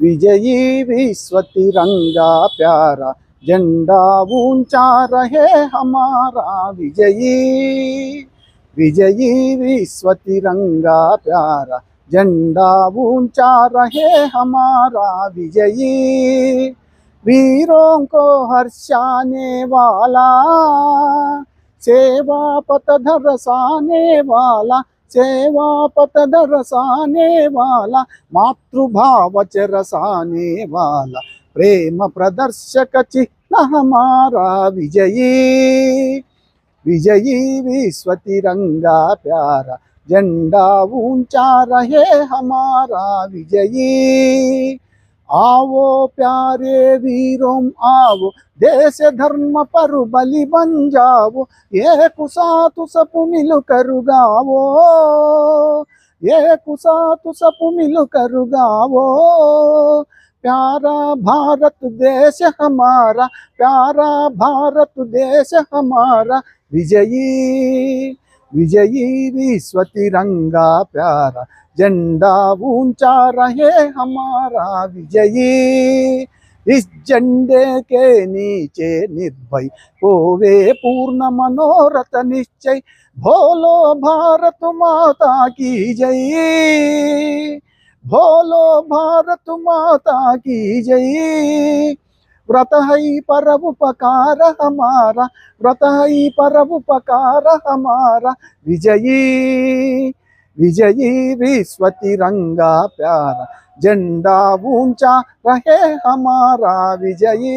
विजयी विश्व तिरंगा प्यारा झंडा ऊँचा रहे हमारा विजयी। विजयी विश्व तिरंगा प्यारा झंडा ऊँचा रहे हमारा विजयी। वीरों को हर्षाने वाला, सेवा पथ धरसाने वाला सेवा पथ धरसाने वाला मातृभाव च रसाने वाला प्रेम प्रदर्शक चिन्ह हमारा विजयी विजयी विश्व तिरंगा प्यारा झंडा ऊँचा रहे हमारा विजयी आओ प्यारे वीरों, आओ। देश धर्म पर बलि बन जाओ। ये कुसा तु सपु मिल कर गावो ये कुसा तु सपु मिल कर गावो प्यारा भारत देश हमारा, प्यारा भारत देश हमारा। विजयी विजयी विश्व तिरंगा प्यारा, झंडा ऊँचा रहे हमारा विजयी। इस झंडे के नीचे निर्भय होवे पूर्ण मनोरथ निश्चय, भोलो भारत माता की जय। भोलो भारत माता की जय। व्रत है पर उपकार हमारा, व्रत है पर उपकार हमारा। विजयी विजयी विश्व तिरंगा प्यारा, झंडा ऊँचा रहे हमारा। विजयी।